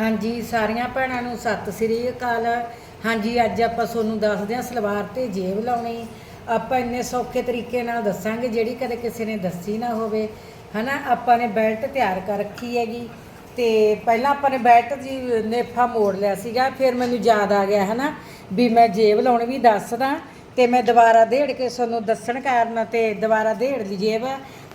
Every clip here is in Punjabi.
ਹਾਂਜੀ, ਸਾਰੀਆਂ ਭੈਣਾਂ ਨੂੰ ਸਤਿ ਸ੍ਰੀ ਅਕਾਲ। ਹਾਂਜੀ, ਅੱਜ ਆਪਾਂ ਤੁਹਾਨੂੰ ਦੱਸਦੇ ਹਾਂ ਸਲਵਾਰ ਤੇ ਜੇਬ ਲਾਉਣੀ। ਆਪਾਂ ਇੰਨੇ ਸੌਖੇ ਤਰੀਕੇ ਨਾਲ ਦੱਸਾਂਗੇ, ਜਿਹੜੀ ਕਦੇ ਕਿਸੇ ਨੇ ਦੱਸੀ ਨਾ ਹੋਵੇ। ਹਨਾ, ਆਪਾਂ ਨੇ ਬੈਲਟ ਤਿਆਰ ਕਰ ਰੱਖੀ ਹੈਗੀ। ਤੇ ਪਹਿਲਾਂ ਆਪਾਂ ਨੇ ਬੈਲਟ ਦੀ ਨੇਫਾ ਮੋੜ ਲਿਆ ਸੀਗਾ, ਫਿਰ ਮੈਨੂੰ ਯਾਦ ਆ ਗਿਆ, ਹਨਾ, ਵੀ ਮੈਂ ਜੇਬ ਲਾਉਣੀ ਵੀ ਦੱਸਦਾ। ਤੇ ਮੈਂ ਦੁਬਾਰਾ ਦੇੜ ਕੇ ਤੁਹਾਨੂੰ ਦੱਸਣ ਕਾਰਨ ਤੇ ਦੁਬਾਰਾ ਦੇੜ ਲਈ ਜੇਬ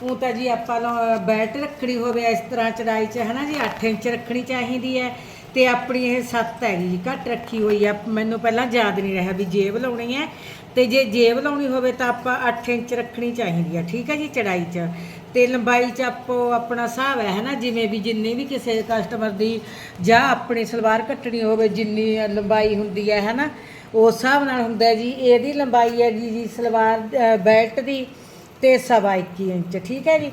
ਉਹ ਤਾਂ ਜੀ ਆਪਾਂ ਨੂੰ ਬੈਲਟ ਰੱਖਣੀ ਹੋਵੇ, ਇਸ ਤਰ੍ਹਾਂ ਚੜਾਈ 'ਚ, ਹਨਾ ਜੀ 8 ਇੰਚ ਰੱਖਣੀ ਚਾਹੀਦੀ ਹੈ। ਤੇ ਆਪਣੀ ਇਹ 7 ਹੈਗੀ ਜੀ, ਘੱਟ ਰੱਖੀ ਹੋਈ ਆ। ਮੈਨੂੰ ਪਹਿਲਾਂ ਯਾਦ ਨਹੀਂ ਰਿਹਾ ਵੀ ਜੇਬ ਲਾਉਣੀ ਹੈ। ਤੇ ਜੇ ਜੇਬ ਲਾਉਣੀ ਹੋਵੇ ਤਾਂ ਆਪਾਂ 8 ਇੰਚ ਰੱਖਣੀ ਚਾਹੀਦੀ ਆ, ਠੀਕ ਹੈ ਜੀ, ਚੜਾਈ 'ਚ। ਤੇ ਲੰਬਾਈ 'ਚ ਆਪੋ ਆਪਣਾ ਹਿਸਾਬ ਹੈ, ਹਨਾ, ਜਿਵੇਂ ਵੀ ਜਿੰਨੀ ਵੀ ਕਿਸੇ ਕਸਟਮਰ ਦੀ ਜਾਂ ਆਪਣੀ ਸਲਵਾਰ ਕੱਟਣੀ ਹੋਵੇ, ਜਿੰਨੀ ਲੰਬਾਈ ਹੁੰਦੀ ਹੈ, ਹਨਾ। ਉਸ ਹਿਸਾਬ ਨਾਲ ਹੁੰਦਾ ਜੀ, ਇਹਦੀ ਲੰਬਾਈ ਹੈਗੀ ਜੀ ਸਲਵਾਰ ਬੈਲਟ ਦੀ ਤੇ ਸਵਾ ਇੱਕੀ ਇੰਚ, ਠੀਕ ਹੈ ਜੀ?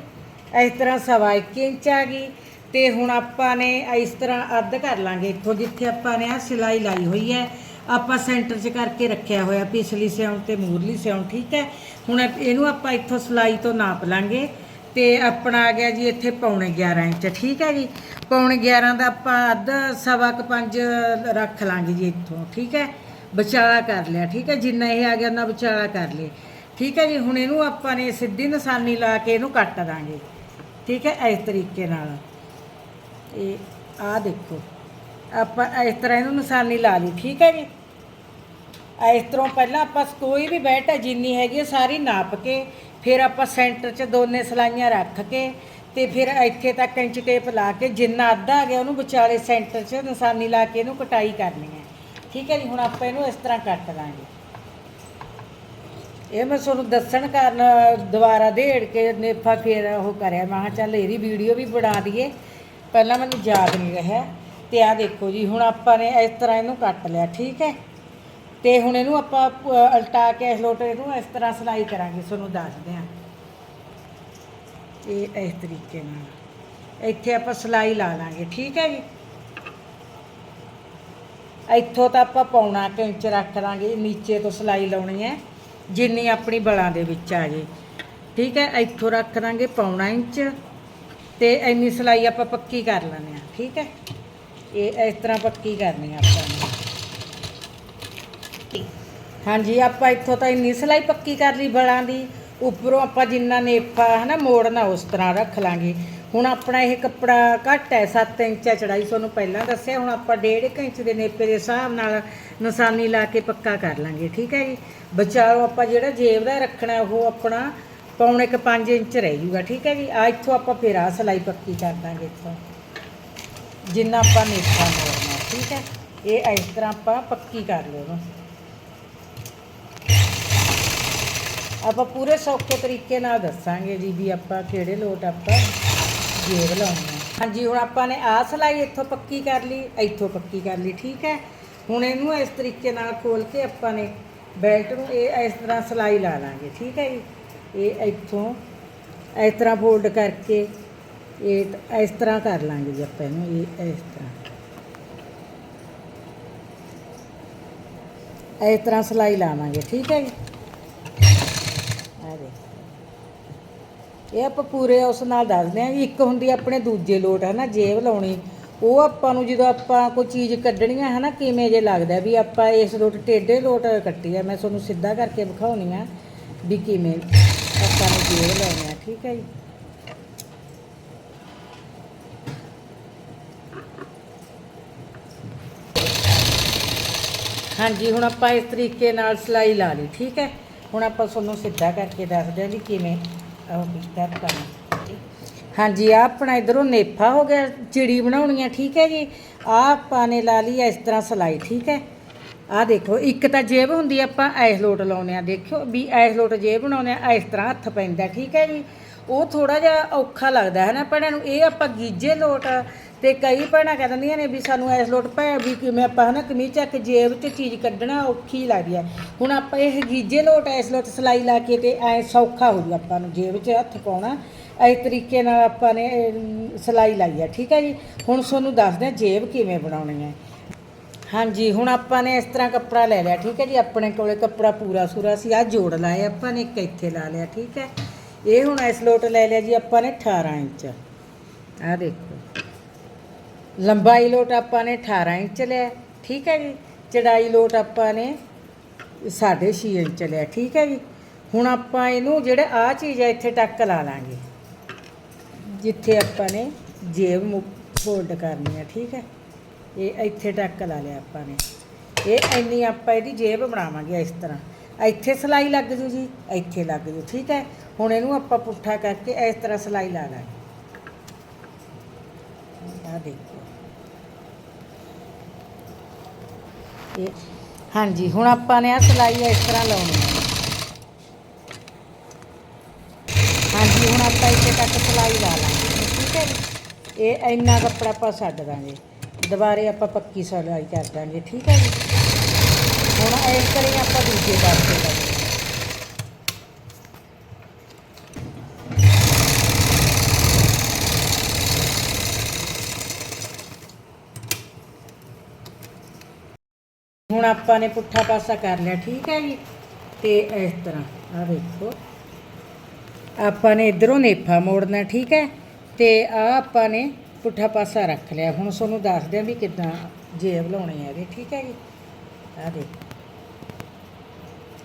ਇਸ ਤਰ੍ਹਾਂ ਸਵਾ ਇੱਕੀ ਇੰਚ ਆ ਗਈ ਤੇ ਹੁਣ ਆਪਾਂ ਨੇ ਇਸ ਤਰ੍ਹਾਂ ਅੱਧ ਕਰ ਲਾਂਗੇ। ਇੱਥੋਂ ਜਿੱਥੇ ਆਪਾਂ ਨੇ ਆ ਸਿਲਾਈ ਲਾਈ ਹੋਈ ਹੈ, ਆਪਾਂ ਸੈਂਟਰ 'ਚ ਕਰਕੇ ਰੱਖਿਆ ਹੋਇਆ, ਪਿਛਲੀ ਸਿਉਣ ਤੇ ਮੂਰਲੀ ਸਿਉਣ, ਠੀਕ ਹੈ? ਹੁਣ ਇਹਨੂੰ ਆਪਾਂ ਇੱਥੋਂ ਸਿਲਾਈ ਤੋਂ ਨਾਪ ਲਾਂਗੇ ਤੇ ਆਪਣਾ ਆ ਗਿਆ ਜੀ ਇੱਥੇ ਪੌਣੇ 11 ਇੰਚ, ਠੀਕ ਹੈ ਜੀ? ਪੌਣੇ 11 ਦਾ ਆਪਾਂ ਅੱਧ ਸਵਾ ਕੁ ਪੰਜ ਰੱਖ ਲਾਂਗੇ ਜੀ ਇੱਥੋਂ, ਠੀਕ ਹੈ? ਵਿਚਾਲਾ ਕਰ ਲਿਆ, ਠੀਕ ਹੈ? ਜਿੰਨਾ ਇਹ ਆ ਗਿਆ, ਉਹਨਾਂ ਵਿਚਾਲਾ ਕਰ ਲਿਆ ਠੀਕ ਹੈ ਜੀ? ਹੁਣ ਇਹਨੂੰ ਆਪਾਂ ਨੇ ਸਿੱਧੀ ਨਿਸ਼ਾਨੀ ਲਾ ਕੇ ਇਹਨੂੰ ਕੱਟ ਦਾਂਗੇ। ਠੀਕ ਹੈ? ਇਸ ਤਰੀਕੇ ਨਾਲ। ਇਹ ਆ ਦੇਖੋ। ਆਪਾਂ ਇਸ ਤਰ੍ਹਾਂ ਇਹਨੂੰ ਨਿਸ਼ਾਨੀ ਲਾ ਲਈ, ਠੀਕ ਹੈ ਜੀ? ਇਸ ਤਰ੍ਹਾਂ ਪਹਿਲਾਂ ਆਪਾਂ ਕੋਈ ਵੀ ਬੈਠ ਹੈ ਜਿੰਨੀ ਹੈਗੀ ਹੈ ਸਾਰੀ ਨਾਪ ਕੇ, ਫਿਰ ਆਪਾਂ ਸੈਂਟਰ 'ਚ ਦੋਨੇ ਸਲਾਈਆਂ ਰੱਖ ਕੇ ਤੇ ਫਿਰ ਇੱਥੇ ਤੱਕ ਇੰਚ ਟੇਪ ਲਾ ਕੇ, ਜਿੰਨਾ ਅੱਧਾ ਆ ਗਿਆ, ਉਹਨੂੰ ਵਿਚਾਲੇ ਸੈਂਟਰ 'ਚ ਨਿਸ਼ਾਨੀ ਲਾ ਕੇ ਇਹਨੂੰ ਕਟਾਈ ਕਰਨੀ ਹੈ ਠੀਕ ਹੈ ਜੀ ਹੁਣ ਆਪਾਂ ਇਹਨੂੰ ਇਸ ਤਰ੍ਹਾਂ ਕੱਟ ਦਾਂਗੇ। ਇਹ ਮੈਂ ਤੁਹਾਨੂੰ ਦੱਸਣ ਕਾਰਨ ਦੁਬਾਰਾ ਦੇੜ ਕੇ ਨੇਫਾ ਫੇਰ ਉਹ ਕਰਿਆ। ਮੈਂ ਕਿਹਾ ਚੱਲ ਇਹਦੀ ਵੀਡੀਓ ਵੀ ਬਣਾ ਦਈਏ। ਪਹਿਲਾਂ ਮੈਨੂੰ ਯਾਦ ਨਹੀਂ ਰਿਹਾ ਤੇ ਆ ਦੇਖੋ ਜੀ ਹੁਣ ਆਪਾਂ ਨੇ ਇਸ ਤਰ੍ਹਾਂ ਇਹਨੂੰ ਕੱਟ ਲਿਆ ਠੀਕ ਹੈ? ਤੇ ਹੁਣ ਇਹਨੂੰ ਆਪਾਂ ਅ, ਉਲਟਾ ਕੇ ਇਸ ਲੋਟੇ ਨੂੰ ਇਸ ਤਰ੍ਹਾਂ ਸਿਲਾਈ ਕਰਾਂਗੇ ਤੁਹਾਨੂੰ ਦੱਸਦੇ ਹਾਂ। ਇਹ ਇਸ ਤਰੀਕੇ ਨਾਲ। ਇੱਥੇ ਆਪਾਂ ਸਿਲਾਈ ਲਾ ਲਾਂਗੇ ਠੀਕ ਹੈ ਜੀ? ਇੱਥੋਂ ਤਾਂ ਆਪਾਂ ਪੌਣਾ ਕੁ ਇੰਚ ਰੱਖ ਲਾਂਗੇ ਨੀਚੇ ਤੋਂ ਸਿਲਾਈ ਲਾਉਣੀ ਹੈ ਜਿੰਨੀ ਆਪਣੀ ਬਲਾਂ ਦੇ ਵਿੱਚ ਆ ਜੇ। ਠੀਕ ਹੈ ਇੱਥੋਂ ਰੱਖ ਦਾਂਗੇ ਪੌਣਾ ਇੰਚ ਤੇ ਇੰਨੀ ਸਿਲਾਈ ਆਪਾਂ ਪੱਕੀ ਕਰ ਲੈਂਦੇ ਆ ਠੀਕ ਹੈ। ਇਹ ਇਸ ਤਰ੍ਹਾਂ ਪੱਕੀ ਕਰਨੀ ਆ ਆਪਾਂ ਨੇ। ਹਾਂਜੀ ਆਪਾਂ ਇੱਥੋਂ ਤਾਂ ਇੰਨੀ ਸਿਲਾਈ ਪੱਕੀ ਕਰ ਲਈ ਬਲਾਂ ਦੀ ਉੱਪਰੋਂ ਆਪਾਂ ਜਿੰਨਾ ਨੇਪਾ ਹਨਾ ਮੋੜਨਾ ਉਸ ਤਰ੍ਹਾਂ ਰੱਖ ਲਾਂਗੇ। ਹੁਣ ਆਪਣਾ ਇਹ ਕੱਪੜਾ ਘੱਟ ਹੈ 7 ਇੰਚ ਹੈ, ਚੜਾਈ ਤੁਹਾਨੂੰ ਪਹਿਲਾਂ ਦੱਸਿਆ, ਹੁਣ ਆਪਾਂ 1.5 ਇੰਚ ਦੇ ਨੇਪੇ ਦੇ ਹਿਸਾਬ ਨਾਲ ਨਿਸ਼ਾਨੀ ਲਾ ਕੇ ਪੱਕਾ ਕਰ ਲਾਂਗੇ, ਠੀਕ ਹੈ ਜੀ? ਬਚਾਓ ਆਪਾਂ ਜਿਹੜਾ ਜੇਬ ਦਾ ਰੱਖਣਾ, ਉਹ ਆਪਣਾ ਪੌਣੇ ਕ 5 ਇੰਚ ਰਹਿ ਜੂਗਾ, ਠੀਕ ਹੈ ਜੀ? ਆ ਇੱਥੋਂ ਆਪਾਂ ਫਿਰ ਆ ਸਿਲਾਈ ਪੱਕੀ ਕਰ ਦਾਂਗੇ ਇੱਥੋਂ। ਜਿੰਨਾ ਆਪਾਂ ਨੇਪਾ ਮੋੜਨਾ ਠੀਕ ਹੈ? ਇਹ ਇਸ ਤਰ੍ਹਾਂ ਆਪਾਂ ਪੱਕੀ ਕਰ ਲਿਓ ਆਪਾਂ ਪੂਰੇ ਸੌਖੇ ਤਰੀਕੇ ਨਾਲ ਦੱਸਾਂਗੇ ਜੀ ਵੀ ਆਪਾਂ ਕਿਹੜੇ ਲੋਟ ਆਪਾਂ ਜੇਬ ਲਾਉਣੀ ਹੈ ਹਾਂਜੀ, ਹੁਣ ਆਪਾਂ ਨੇ ਆਹ ਸਿਲਾਈ ਇੱਥੋਂ ਪੱਕੀ ਕਰ ਲਈ, ਇੱਥੋਂ ਪੱਕੀ ਕਰ ਲਈ, ਠੀਕ ਹੈ? ਹੁਣ ਇਹਨੂੰ ਇਸ ਤਰੀਕੇ ਨਾਲ ਖੋਲ ਕੇ ਆਪਾਂ ਨੇ ਬੈਲਟ ਨੂੰ ਇਹ ਇਸ ਤਰ੍ਹਾਂ ਸਿਲਾਈ ਲਾ ਲਾਂਗੇ, ਠੀਕ ਹੈ ਜੀ? ਇਹ ਇੱਥੋਂ ਇਸ ਤਰ੍ਹਾਂ ਫੋਲਡ ਕਰਕੇ ਇਹ ਇਸ ਤਰ੍ਹਾਂ ਕਰ ਲਾਂਗੇ ਜੀ ਆਪਾਂ ਇਹਨੂੰ, ਇਹ ਇਸ ਤਰ੍ਹਾਂ। ਇਸ ਤਰ੍ਹਾਂ ਸਿਲਾਈ ਲਾਵਾਂਗੇ, ਠੀਕ ਹੈ ਜੀ? ਆ ਦੇਖੋ। ਇਹ ਆਪਾਂ ਪੂਰੇ ਉਸ ਨਾਲ ਦੱਸਦੇ ਹਾਂ ਵੀ ਇੱਕ ਹੁੰਦੀ ਆਪਣੇ ਦੂਜੇ ਲੋਟ ਹੈ ਨਾ ਜੇਬ ਲਾਉਣੀ। ਉਹ ਆਪਾਂ ਨੂੰ ਜਦੋਂ ਆਪਾਂ ਕੋਈ ਚੀਜ਼ ਕੱਢਣੀ ਹੈ ਨਾ ਕਿਵੇਂ ਜੇ ਲੱਗਦਾ ਵੀ ਆਪਾਂ ਇਸ ਲੋਟ ਟੇਢੇ ਲੋਟ ਕੱਟੀ ਆ, ਮੈਂ ਤੁਹਾਨੂੰ ਸਿੱਧਾ ਕਰਕੇ ਵਿਖਾਉਣੀ ਆ ਵੀ ਕਿਵੇਂ ਆਪਾਂ ਨੂੰ ਜੇਬ ਲਾਉਣੀ ਆ, ਠੀਕ ਹੈ ਜੀ? ਹਾਂਜੀ, ਹੁਣ ਆਪਾਂ ਇਸ ਤਰੀਕੇ ਨਾਲ ਸਿਲਾਈ ਲਾ ਲਈ, ਠੀਕ ਹੈ? ਹੁਣ ਆਪਾਂ ਤੁਹਾਨੂੰ ਸਿੱਧਾ ਕਰਕੇ ਦੱਸਦੇ ਹਾਂ ਵੀ ਕਿਵੇਂ ਉਹ ਕੀਤਾ ਕਰਨਾ ਹਾਂਜੀ ਆ ਆਪਣਾ ਇਧਰੋਂ ਨੇਫਾ ਹੋ ਗਿਆ, ਚਿੜੀ ਬਣਾਉਣੀ ਹੈ ਠੀਕ ਹੈ ਜੀ? ਆ ਆਪਾਂ ਨੇ ਲਾ ਲਈ ਇਸ ਤਰ੍ਹਾਂ ਸਿਲਾਈ, ਠੀਕ ਹੈ? ਆ ਦੇਖੋ, ਇੱਕ ਤਾਂ ਜੇਬ ਹੁੰਦੀ ਆਪਾਂ ਐਸ ਲੋਟ ਲਾਉਨੇ ਆ, ਦੇਖਿਓ ਵੀ ਐਸ ਲੋਟ ਜੇਬ ਬਣਾਉਨੇ ਆ, ਇਸ ਤਰ੍ਹਾਂ ਹੱਥ ਪੈਂਦਾ, ਠੀਕ ਹੈ ਜੀ? ਉਹ ਥੋੜਾ ਜਿਹਾ ਔਖਾ ਲੱਗਦਾ, ਹੈ ਨਾ ਭੈਣਾਂ ਨੂੰ? ਇਹ ਆਪਾਂ ਗੀਜੇ ਲੋਟ ਤੇ ਕਈ ਭੈਣਾਂ ਕਹਿ ਦਿੰਦੀਆਂ ਨੇ ਵੀ ਸਾਨੂੰ ਐਸ ਲੋਟ ਪੈ ਵੀ ਕਿਵੇਂ ਆਪਾਂ ਹਨਾ ਕਮੀਜ਼ ਚੱਕ ਜੇਬ 'ਚ ਚੀਜ਼ ਕੱਢਣਾ ਔਖੀ ਲੱਗਦੀ ਹੈ। ਹੁਣ ਆਪਾਂ ਇਹ ਗੀਜੇ ਲੋਟ ਐਸ ਲੋਟ ਸਿਲਾਈ ਲਾ ਕੇ ਤੇ ਐ ਸੌਖਾ ਹੋ ਜੂ ਆਪਾਂ ਨੂੰ ਜੇਬ 'ਚ ਹੱਥ ਪਾਉਣਾ। ਇਸ ਤਰੀਕੇ ਨਾਲ ਆਪਾਂ ਨੇ ਅਮ, ਸਿਲਾਈ ਲਾਈ ਹੈ ਠੀਕ ਹੈ ਜੀ? ਹੁਣ ਤੁਹਾਨੂੰ ਦੱਸਦੇ ਹਾਂ ਜੇਬ ਕਿਵੇਂ ਬਣਾਉਣੀ ਹੈ। ਹਾਂਜੀ ਹੁਣ ਆਪਾਂ ਨੇ ਇਸ ਤਰ੍ਹਾਂ ਕੱਪੜਾ ਲੈ ਲਿਆ ਠੀਕ ਹੈ ਜੀ? ਆਪਣੇ ਕੋਲੇ ਕੱਪੜਾ ਪੂਰਾ ਸੂਰਾ ਸੀ ਆ ਜੋੜ ਲਾਏ ਆਪਾਂ ਨੇ ਇੱਕ ਇੱਥੇ ਲਾ ਲਿਆ ਠੀਕ ਹੈ? ਇਹ ਹੁਣ ਇਸ ਲੋਟ ਲੈ ਲਿਆ ਜੀ ਆਪਾਂ ਨੇ 18 ਇੰਚ। ਆ ਦੇਖੋ। ਲੰਬਾਈ ਲੋਟ ਆਪਾਂ ਨੇ 18 ਇੰਚ ਲਿਆ, ਠੀਕ ਹੈ ਜੀ? ਚੜਾਈ ਲੋਟ ਆਪਾਂ ਨੇ 6.5 ਇੰਚ ਲਿਆ, ਠੀਕ ਹੈ ਜੀ? ਹੁਣ ਆਪਾਂ ਇਹਨੂੰ ਜਿਹੜੇ ਆ ਚੀਜ਼ ਹੈ, ਇੱਥੇ ਟੱਕ ਲਾ ਲਾਂਗੇ। ਜਿੱਥੇ ਆਪਾਂ ਨੇ ਜੇਬ ਫੋਲਡ ਕਰਨੀ ਹੈ, ਠੀਕ ਹੈ? ਇਹ ਇੱਥੇ ਟੱਕ ਲਾ ਲਿਆ ਆਪਾਂ ਨੇ। ਇਹ ਇੰਨੀ ਆਪਾਂ ਇਹਦੀ ਜੇਬ ਬਣਾਵਾਂਗੇ ਇਸ ਤਰ੍ਹਾਂ। ਇੱਥੇ ਸਲਾਈ ਲੱਗ ਜੂ ਜੀ, ਇੱਥੇ ਲੱਗ ਜੂ, ਠੀਕ ਹੈ? ਹੁਣ ਇਹਨੂੰ ਆਪਾਂ ਪੁੱਠਾ ਕਰਕੇ ਇਸ ਤਰ੍ਹਾਂ ਸਲਾਈ ਲਾ ਲਾਂਗੇ। ਆ ਦੇਖੋ। ਇਹ ਹਾਂਜੀ, ਹੁਣ ਆਪਾਂ ਨੇ ਆ ਸਲਾਈ ਇਸ ਤਰ੍ਹਾਂ ਲਾਉਣੀ ਹੈ ਹਾਂਜੀ, ਹੁਣ ਆਪਾਂ ਇੱਥੇ ਤੱਕ ਸਲਾਈ ਲਾ ਲਾਂਗੇ, ਠੀਕ ਹੈ ਜੀ? ਇਹ ਇੰਨਾ ਕੱਪੜਾ ਆਪਾਂ ਛੱਡ ਦਾਂਗੇ। ਦੁਬਾਰੇ ਆਪਾਂ ਪੱਕੀ ਸਲਾਈ ਕਰ ਦਾਂਗੇ, ਠੀਕ ਹੈ ਜੀ? ਹੁਣ ਇਸ ਤਰ੍ਹਾਂ ਹੀ ਆਪਾਂ ਦੂਜੇ ਪਾਸੇ ਲਾਂਗੇ ਹੁਣ ਆਪਾਂ ਨੇ ਪੁੱਠਾ ਪਾਸਾ ਕਰ ਲਿਆ, ਠੀਕ ਹੈ ਜੀ? ਤੇ ਇਸ ਤਰ੍ਹਾਂ, ਆ ਵੇਖੋ। ਆਪਾਂ ਨੇ ਇਧਰੋਂ ਨੇਫਾ ਮੋੜਨਾ, ਠੀਕ ਹੈ? ਤੇ ਆ ਆਪਾਂ ਨੇ ਪੁੱਠਾ ਪਾਸਾ ਰੱਖ ਲਿਆ। ਹੁਣ ਤੁਹਾਨੂੰ ਦੱਸਦੇ ਆ ਵੀ ਕਿੱਦਾਂ ਜੇਬ ਲਾਉਣੀ ਹੈ ਇਹਦੇ, ਠੀਕ ਹੈ ਜੀ? ਆ ਦੇਖੋ।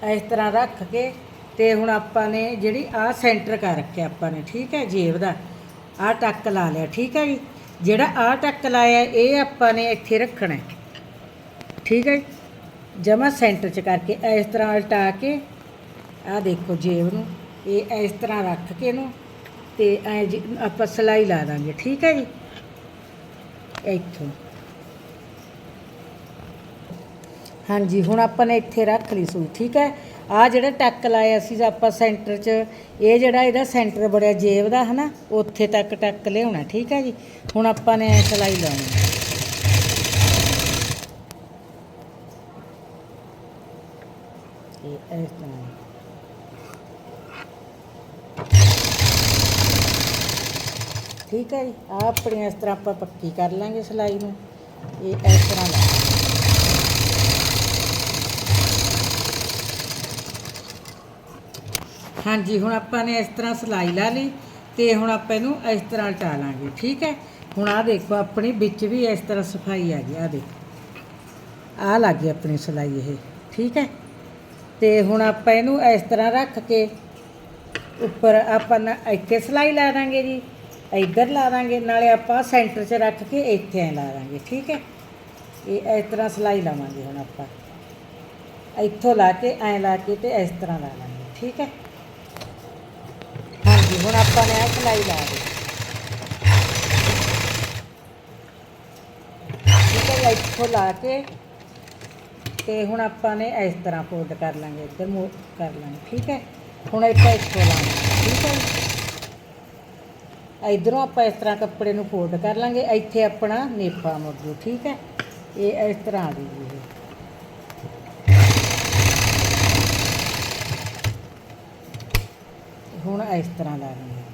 ਇਸ ਤਰ੍ਹਾਂ ਰੱਖ ਕੇ ਤੇ ਹੁਣ ਆਪਾਂ ਨੇ ਜਿਹੜੀ ਆ ਸੈਂਟਰ ਕਰ ਰੱਖਿਆ ਆਪਾਂ ਨੇ, ਠੀਕ ਹੈ, ਜੇਬ ਦਾ। ਆ ਟੱਕ ਲਾ ਲਿਆ, ਠੀਕ ਹੈ ਜੀ? ਜਿਹੜਾ ਆ ਟੱਕ ਲਾਇਆ, ਇਹ ਆਪਾਂ ਨੇ ਇੱਥੇ ਰੱਖਣਾ ਠੀਕ ਹੈ ਜਮਾ ਸੈਂਟਰ ਚ ਕਰਕੇ ਇਸ ਤਰ੍ਹਾਂ ਉਲਟਾ ਕੇ, ਆਹ ਦੇਖੋ ਜੇਬ ਨੂੰ ਇਹ ਇਸ ਤਰ੍ਹਾਂ ਰੱਖ ਕੇ ਇਹਨੂੰ, ਤੇ ਐ ਆਪਾਂ ਸਲਾਈ ਲਾ ਦਾਂਗੇ, ਠੀਕ ਹੈ ਜੀ? ਇੱਥੋਂ। ਹਾਂਜੀ, ਹੁਣ ਆਪਾਂ ਨੇ ਇੱਥੇ ਰੱਖ ਲਈ ਸੂਈ, ਠੀਕ ਹੈ? ਆ ਜਿਹੜਾ ਟੱਕ ਲਾਇਆ ਸੀ ਆਪਾਂ ਸੈਂਟਰ 'ਚ, ਇਹ ਜਿਹੜਾ ਇਹਦਾ ਸੈਂਟਰ ਬੜਿਆ ਜੇਬ ਦਾ, ਹਨਾ? ਉੱਥੇ ਤੱਕ ਟੱਕ ਲਿਆਉਣਾ, ਠੀਕ ਹੈ ਜੀ? ਹੁਣ ਆਪਾਂ ਨੇ ਐ ਸਲਾਈ ਲਾਉਣੀ ਹੈ। ਇਹ ਇਸ ਤਰ੍ਹਾਂ ਠੀਕ ਹੈ ਜੀ? ਆ ਆਪਣੀ ਇਸ ਤਰ੍ਹਾਂ ਆਪਾਂ ਪੱਕੀ ਕਰ ਲਾਂਗੇ ਸਲਾਈ ਨੂੰ। ਇਹ ਇਸ ਤਰ੍ਹਾਂ ਲਾ ਹਾਂਜੀ, ਹੁਣ ਆਪਾਂ ਨੇ ਇਸ ਤਰ੍ਹਾਂ ਸਲਾਈ ਲਾ ਲਈ ਤੇ ਹੁਣ ਆਪਾਂ ਇਹਨੂੰ ਇਸ ਤਰ੍ਹਾਂ ਟਾ ਲਾਂਗੇ, ਠੀਕ ਹੈ? ਹੁਣ ਆ ਦੇਖੋ, ਆਪਣੀ ਵਿੱਚ ਵੀ ਇਸ ਤਰ੍ਹਾਂ ਸਫ਼ਾਈ ਆ ਗਈ ਆ ਦੇਖੋ। ਆ ਲੱਗ ਗਈ ਆਪਣੀ ਸਲਾਈ ਇਹ, ਠੀਕ ਹੈ? ਤੇ ਹੁਣ ਆਪਾਂ ਇਹਨੂੰ ਇਸ ਤਰ੍ਹਾਂ ਰੱਖ ਕੇ ਉੱਪਰ ਆਪਾਂ ਨਾ ਇੱਥੇ ਸਲਾਈ ਲਾ ਦਾਂਗੇ ਜੀ। ਇੱਧਰ ਲਾ ਦਾਂਗੇ, ਨਾਲੇ ਆਪਾਂ ਸੈਂਟਰ 'ਚ ਰੱਖ ਕੇ ਇੱਥੇ ਐ ਲਾ ਦਾਂਗੇ, ਠੀਕ ਹੈ? ਇਹ ਇਸ ਤਰ੍ਹਾਂ ਸਲਾਈ ਲਾਵਾਂਗੇ ਹੁਣ ਆਪਾਂ। ਇੱਥੋਂ ਲਾ ਕੇ, ਐ ਲਾ ਕੇ ਤੇ ਇਸ ਤਰ੍ਹਾਂ ਲਾ ਲਾਂਗੇ ਠੀਕ ਹੈ? ਹਾਂਜੀ, ਹੁਣ ਆਪਾਂ ਨੇ ਇਹ ਸਲਾਈ ਲਾ ਦੇ ਠੀਕ ਹੈ, ਇੱਥੋਂ ਲਾ ਕੇ ਤੇ ਹੁਣ ਆਪਾਂ ਨੇ ਇਸ ਤਰ੍ਹਾਂ ਫੋਲਡ ਕਰ ਲਾਂਗੇ, ਇੱਧਰ ਮੂਵ ਕਰ ਲਾਂਗੇ, ਠੀਕ ਹੈ? ਹੁਣ ਇੱਥੇ ਇੱਥੋਂ ਲਾਂਗੇ, ਠੀਕ ਹੈ? ਇਧਰੋਂ ਆਪਾਂ ਇਸ ਤਰ੍ਹਾਂ ਕੱਪੜੇ ਨੂੰ ਫੋਲਡ ਕਰ ਲਾਂਗੇ। ਇੱਥੇ ਆਪਣਾ ਨੇਪਾ ਮੁੜ ਠੀਕ ਹੈ? ਇਹ ਇਸ ਤਰ੍ਹਾਂ ਆ ਗਈ ਇਹ ਹੁਣ ਇਸ ਤਰ੍ਹਾਂ ਲਾ ਲਾਂਗੇ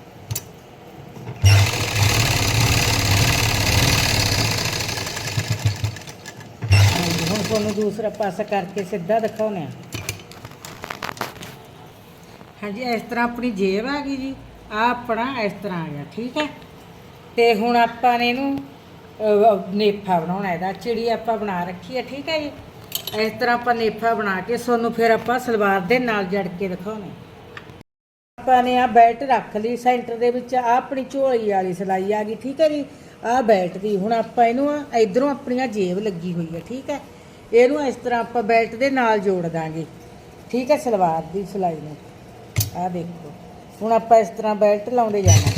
ਹਾਂਜੀ, ਹੁਣ ਤੁਹਾਨੂੰ ਦੂਸਰਾ ਪਾਸਾ ਕਰਕੇ ਸਿੱਧਾ ਦਿਖਾਉਂਦੇ ਆ ਹਾਂਜੀ, ਇਸ ਤਰ੍ਹਾਂ ਆਪਣੀ ਜੇਬ ਆ ਗਈ ਜੀ। ਆ ਆਪਣਾ ਇਸ ਤਰ੍ਹਾਂ ਆ ਗਿਆ, ਠੀਕ ਹੈ? ਤੇ ਹੁਣ ਆਪਾਂ ਨੇ ਇਹਨੂੰ ਨੇਫਾ ਬਣਾਉਣਾ ਇਹਦਾ, ਚਿੜੀ ਆਪਾਂ ਬਣਾ ਰੱਖੀ ਹੈ, ਠੀਕ ਹੈ ਜੀ? ਇਸ ਤਰ੍ਹਾਂ ਆਪਾਂ ਨੇਫਾ ਬਣਾ ਕੇ ਸੋਨੂੰ ਫਿਰ ਆਪਾਂ ਸਲਵਾਰ ਦੇ ਨਾਲ ਜੜ ਕੇ ਦਿਖਾਉਣਾ। ਆਪਾਂ ਨੇ ਆ ਬੈਲਟ ਰੱਖ ਲਈ, ਸੈਂਟਰ ਦੇ ਵਿੱਚ ਆ ਆਪਣੀ ਝੋਲੀ ਵਾਲੀ ਸਲਾਈ ਆ ਗਈ, ਠੀਕ ਹੈ ਜੀ? ਆ ਬੈਲਟ ਦੀ, ਹੁਣ ਆਪਾਂ ਇਹਨੂੰ ਆ, ਇਧਰੋਂ ਆਪਣੀਆਂ ਜੇਬ ਲੱਗੀ ਹੋਈ ਹੈ, ਠੀਕ ਹੈ? ਇਹਨੂੰ ਇਸ ਤਰ੍ਹਾਂ ਆਪਾਂ ਬੈਲਟ ਦੇ ਨਾਲ ਜੋੜ ਦਾਂਗੇ, ਠੀਕ ਹੈ, ਸਲਵਾਰ ਦੀ ਸਲਾਈ ਨੂੰ। ਆ ਦੇਖੋ। ਹੁਣ ਆਪਾਂ ਇਸ ਤਰ੍ਹਾਂ ਬੈਲਟ ਲਾਉਂਦੇ ਜਾਣਾ।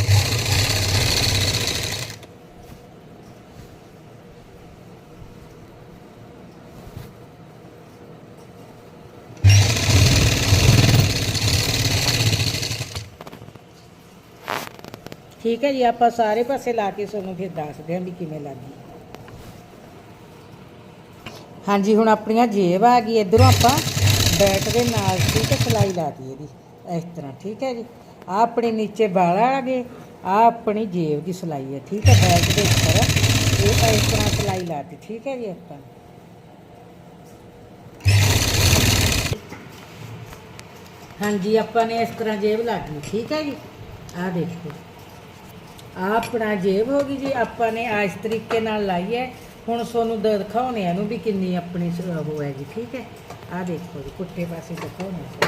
ਠੀਕ ਹੈ ਜੀ, ਆਪਾਂ ਸਾਰੇ ਪਾਸੇ ਲਾ ਕੇ ਤੁਹਾਨੂੰ ਫਿਰ ਦੱਸਦੇ ਹਾਂ ਵੀ ਕਿਵੇਂ ਲੱਗੀ। ਹਾਂਜੀ, ਹੁਣ ਆਪਣੀਆਂ ਜੇਬ ਆ ਗਈ, ਇਧਰੋਂ ਆਪਾਂ ਬੈਟ ਦੇ ਨਾਲ ਠੀਕ ਹੈ, ਸਲਾਈ ਲਾਤੀ ਇਹਦੀ ਇਸ ਤਰ੍ਹਾਂ, ਠੀਕ ਹੈ ਜੀ। ਆ ਆਪਣੇ ਨੀਚੇ ਬਾਲਾ ਆ ਗਏ ਆ ਆਪਣੀ ਜੇਬ ਦੀ ਸਲਾਈ ਹੈ ਠੀਕ ਹੈ ਬੈਟ ਦੇ ਉੱਪਰ। ਇਹ ਇਸ ਤਰ੍ਹਾਂ ਸਲਾਈ ਲਾਤੀ, ਠੀਕ ਹੈ ਜੀ ਆਪਾਂ। ਹਾਂਜੀ, ਆਪਾਂ ਨੇ ਇਸ ਤਰ੍ਹਾਂ ਜੇਬ ਲਾ ਲਈ ਠੀਕ ਹੈ ਜੀ। ਆਹ ਦੇਖੋ। ਆ ਆਪਣਾ ਜੇਬ ਹੋ ਗਈ ਜੀ, ਆਪਾਂ ਨੇ ਆ ਇਸ ਤਰੀਕੇ ਨਾਲ ਲਾਈ ਹੈ। ਹੁਣ ਤੁਹਾਨੂੰ ਦ- ਦਿਖਾਉਣੇ ਆ ਵੀ ਕਿੰਨੀ ਆਪਣੀ ਉਹ ਹੈ ਜੀ, ਠੀਕ ਹੈ। ਆ ਦੇਖੋ ਜੀ, ਪੁੱਠੇ ਪਾਸੇ ਦਿਖਾਉਣੇ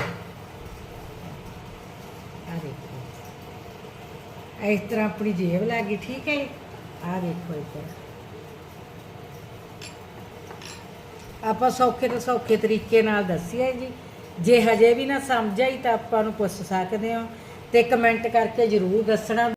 ਆ ਦੇਖੋ। ਇਸ ਤਰ੍ਹਾਂ ਆਪਣੀ ਜੇਬ ਲੱਗੀ ਠੀਕ ਹੈ ਆ ਦੇਖੋ ਇੱਧਰ। ਆਪਾਂ ਸੌਖੇ ਤੋਂ ਸੌਖੇ ਤਰੀਕੇ ਨਾਲ ਦੱਸਿਆ ਜੀ। ਜੇ ਹਜੇ ਵੀ ਨਾ ਸਮਝ ਆਈ ਤਾਂ ਆਪਾਂ ਨੂੰ ਪੁੱਛ ਸਕਦੇ ਹੋ ਤੇ ਕਮੈਂਟ ਕਰਕੇ ਜਰੂਰ ਦੱਸਣਾ।